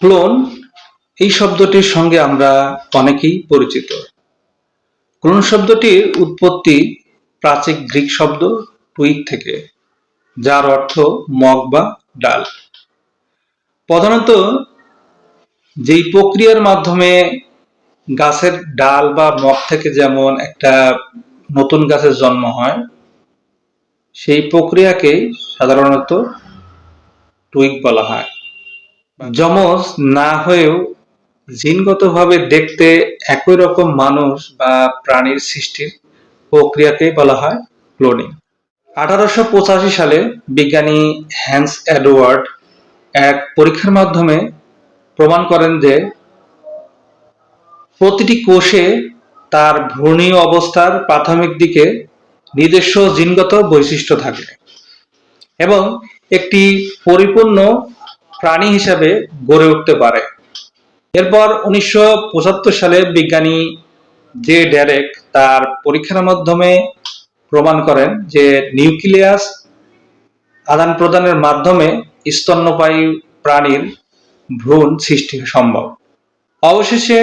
Clone, এই শব্দটির সঙ্গে আমরা অনেকেই পরিচিত। ক্লোন শব্দটির উৎপত্তি প্রাচীন গ্রিক শব্দ টুইক থেকে, যার অর্থ মগ বা ডাল। প্রধানত যেই প্রক্রিয়ার মাধ্যমে গাছের ডাল বা মগ থেকে যেমন একটা নতুন গাছের জন্ম হয়, সেই প্রক্রিয়াকে সাধারণত টুইক বলা হয়। যমজ না হয়েও জিনগতভাবে দেখতে একই রকম মানুষ বা প্রাণীর সৃষ্টির প্রক্রিয়াকে বলা হয় ক্লোনিং। আঠারোশো পঁচাশি সালে বিজ্ঞানী হ্যান্স এডওয়ার্ড এক পরীক্ষার মাধ্যমে প্রমাণ করেন যে প্রতিটি কোষে তার ভ্রূণীয় অবস্থার প্রাথমিক দিকে নিজস্ব জিনগত বৈশিষ্ট্য থাকে এবং একটি পরিপূর্ণ প্রাণী হিসাবে গড়ে উঠতে পারে। এরপর উনিশশো পঁচাত্তর সালে বিজ্ঞানী জে ডেরেক তার পরীক্ষার মাধ্যমে প্রমাণ করেন যে নিউক্লিয়াস আদান প্রদানের মাধ্যমে স্তন্যপায়ী প্রাণীর ভ্রূণ সৃষ্টি সম্ভব। অবশেষে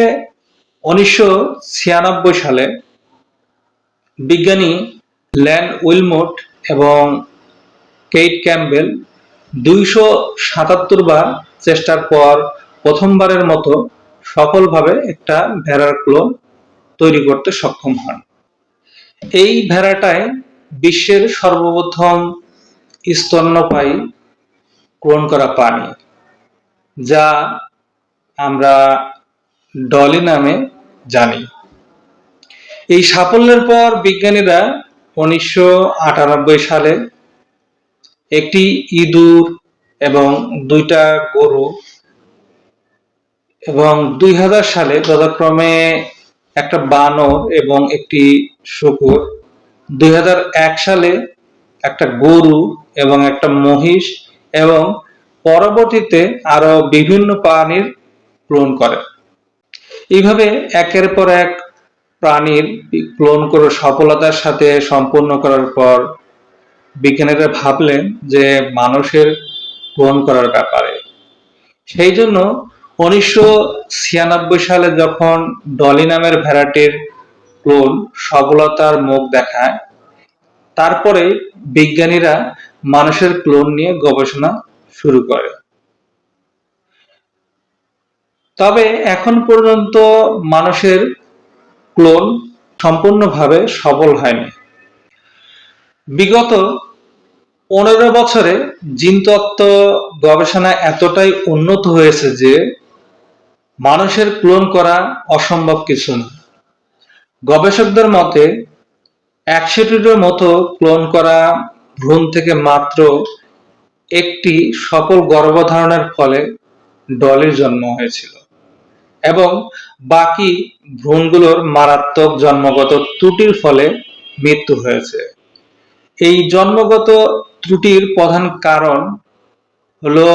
উনিশশো ছিয়ানব্বই সালে বিজ্ঞানী ল্যান উইলমোট এবং কেইট ক্যাম্বেল দুইশো সাতাত্তর বার চেষ্টার পর প্রথমবারের মতো সফলভাবে একটা ভেড়ার ক্লোন তৈরি করতে সক্ষম হন। এই ভেড়াটায় বিশ্বের সর্বপ্রথম স্তন্যপায়ী ক্লোন করা প্রাণী, যা আমরা ডলি নামে জানি। এই সাফল্যের পর বিজ্ঞানীরা উনিশশো আটানব্বই সালে একটি ইঁদুর এবং দুইটা গরু এবং দুই হাজার সালে যথাক্রমে একটা বানর এবং একটি শুকুর, দুই হাজার এক সালে একটা গরু এবং একটা মহিষ এবং পরবর্তীতে আরও বিভিন্ন প্রাণীর ক্লোন করে। এইভাবে একের পর এক প্রাণীর ক্লোন করে সফলতার সাথে সম্পূর্ণ করার পর বিজ্ঞানীরা ভাবলেন যে মানুষের ক্লোন করার ব্যাপারে। সেই জন্য উনিশশো ছিয়ানব্বই সালে যখন ডলি নামের ভেড়াটির ক্লোন সফলতার মুখ দেখায়, তারপরে বিজ্ঞানীরা মানুষের ক্লোন নিয়ে গবেষণা শুরু করে। তবে এখন পর্যন্ত মানুষের ক্লোন সম্পূর্ণভাবে সফল হয়নি। বিগত পনেরো বছরে জিনতত্ত্ব গবেষণা এতটাই উন্নত হয়েছে যে মানুষের ক্লোন করা অসম্ভব কিছু না। গবেষকদের মতে একশোটিরও মতো ক্লোন করা ভ্রূণ থেকে মাত্র একটি সফল গর্ভধারণের ফলে ডলির জন্ম হয়েছিল এবং বাকি ভ্রূণগুলোর মারাত্মক জন্মগত ত্রুটির ফলে মৃত্যু হয়েছে। এই জন্মগত ত্রুটির প্রধান কারণ হলো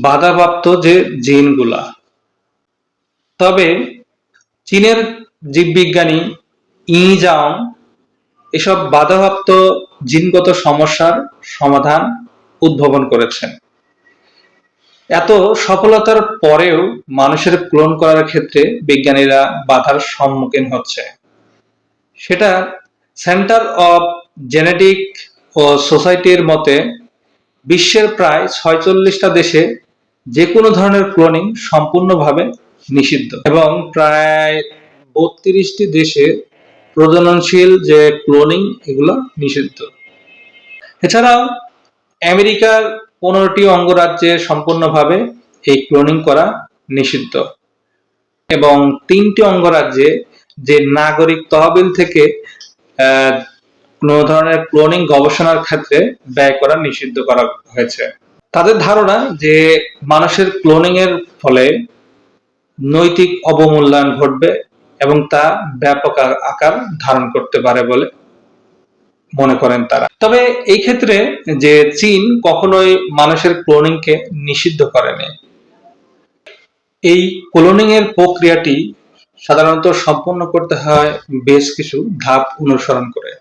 বাধাপ্রাপ্ত যে জিনগুলা। তবে চীনের জীববিজ্ঞানী ই জাং এসব বাধাপ্রাপ্ত জিনগত সমস্যার সমাধান উদ্ভাবন করেছেন। এত সফলতার পরেও মানুষের ক্লোন করার ক্ষেত্রে বিজ্ঞানীরা বাধার সম্মুখীন হচ্ছে। সেটা সেন্টার অফ জেনেটিক ও সোসাইটির মতে, বিশ্বের প্রায় ছয়চল্লিশটা দেশে যে কোনো ধরনের ক্লোনিং সম্পূর্ণভাবে নিষিদ্ধ এবং প্রায় বত্রিশটি দেশে প্রজননশীল যে ক্লোনিং, এগুলো নিষিদ্ধ। এছাড়াও, আমেরিকার পনেরোটি অঙ্গরাজ্যে সম্পূর্ণভাবে এই ক্লোনিং করা নিষিদ্ধ এবং তিনটি অঙ্গরাজ্যে যে নাগরিক তহবিল থেকে কোনো ধরনের ক্লোনিং গবেষণার ক্ষেত্রে ব্যয় করা নিষিদ্ধ করা হয়েছে। তাদের ধারণা যে মানুষের ক্লোনিং এর ফলে নৈতিক অবমূল্যায়ন ঘটবে এবং তা ব্যাপক আকার ধারণ করতে পারে বলে মনে করেন তারা। তবে এই ক্ষেত্রে যে চীন কখনোই মানুষের ক্লোনিংকে নিষিদ্ধ করেনি। এই ক্লোনিং এর প্রক্রিয়াটি সাধারণত সম্পন্ন করতে হয় বেশ কিছু ধাপ অনুসরণ করে।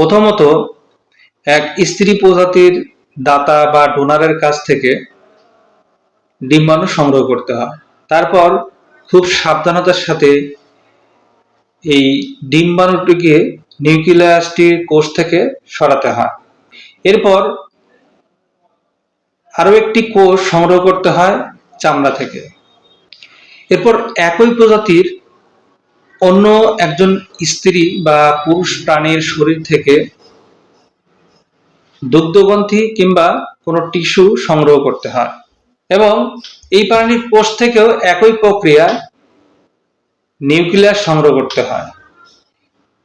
প্রথমত, এক স্ত্রী প্রজাতির দাতা বা ডোনারের কাছ থেকে ডিম্বাণু সংগ্রহ করতে হয়। তারপর খুব সাবধানতার সাথে এই ডিম্বাণুটিকে নিউক্লিয়াসটির কোষ থেকে সরাতে হয়। এরপর আরও একটি কোষ সংগ্রহ করতে হয় চামড়া থেকে। এরপর একই প্রজাতির অন্য একজন স্ত্রী বা পুরুষ প্রাণীর শরীর থেকে দুগ্ধগ্রন্থি কিংবা কোনো টিস্যু সংগ্রহ করতে হয়। এবং এই প্রাণীর কোষ থেকেও একই প্রক্রিয়া নিউক্লিয়াস সংগ্রহ করতে হয়।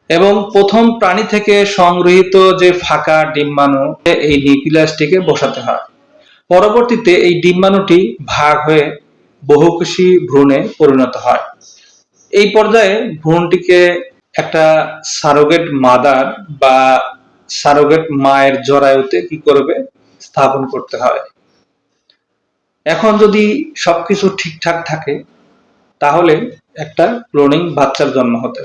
এবং প্রথম প্রাণী থেকে সংগৃহীত যে ফাঁকা ডিম্বাণু, এই নিউক্লিয়াসটিকে বসাতে হয়। পরবর্তীতে এই ডিম্বাণুটি ভাগ হয়ে বহুকোষী ভ্রূণে পরিণত হয়। এই পর্যায়ে ভ্রূণটিকে একটা সারোগেট মাদার বা সারোগেট মায়ের জরায়ুতে কি করবে? স্থাপন করতে হয় এখন যদি সবকিছু ঠিকঠাক থাকে, তাহলে একটা ক্লোনিং বাচ্চার জন্ম হতে